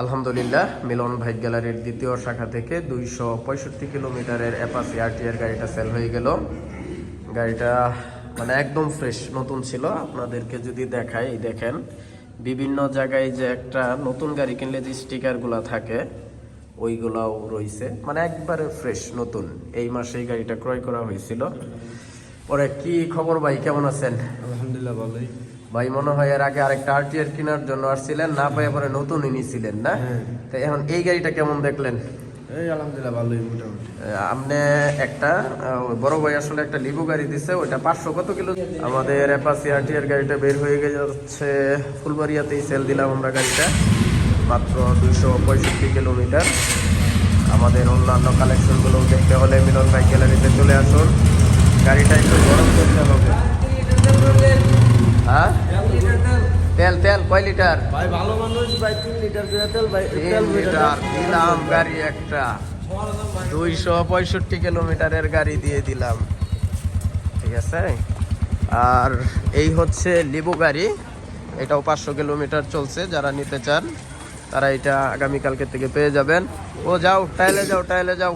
আলহামদুলিল্লাহ, মিলন ভাই গ্যালারির দ্বিতীয় শাখা থেকে দুইশো পঁয়ষট্টি কিলোমিটারের অ্যাপাসি আরটিআর গাড়িটা সেল হয়ে গেল। গাড়িটা মানে একদম ফ্রেশ নতুন ছিল। আপনাদেরকে যদি দেখাই, দেখেন, বিভিন্ন জায়গায় যে একটা নতুন গাড়ি কিনলে যে স্টিকারগুলো থাকে, ওইগুলাও রয়েছে। মানে একবারে ফ্রেশ নতুন। এই মাসে এই গাড়িটা ক্রয় করা হয়েছিল। পরে কি খবর ভাই, কেমন আছেন? আলহামদুলিল্লাহ, ভালোই। ভাই মনে হয় এর আগে আরেকটা আরটিআর কেনার জন্য আসছিলেন না পাই পরে নতুন নিয়েছিলেন না? হ্যাঁ। তো এখন এই গাড়িটা কেমন দেখলেন? এই আলহামদুলিল্লাহ ভালোই মোটামুটি। আপনি একটা বড় ভাই আসলে একটা লিবু গাড়ি দিছে ওইটা পাঁচশো কত কিলো? আমাদের অ্যাপাসি আরটিআর গাড়িটা বের হয়ে গেছে হচ্ছে ফুলবাড়িয়াতেই সেল দিলাম আমরা গাড়িটা মাত্র দুইশো পঁয়ষট্টি কিলোমিটার। আমাদের অন্যান্য কালেকশনগুলো দেখতে হলে মিলন ভাই গ্যালারিতে চলে আসুন। গাড়িটা একটু গরম করতে হবে। কয় লিটার? ভাই ভালো মানুষ ভাই তিন লিটার করে তেল ভাই তিন লিটার দিলাম গাড়ি একটা। দুইশো পঁয়ষট্টি কিলোমিটারের গাড়ি দিয়ে দিলাম। ঠিক আছে? আর এই হচ্ছে লিবু গাড়ি। এটাও পাঁচশো কিলোমিটার চলছে যারা নিতে চান তারা এটা আগামীকালকে থেকে পেয়ে যাবেন। ও যাও টাইলে যাও টাইলে যাও।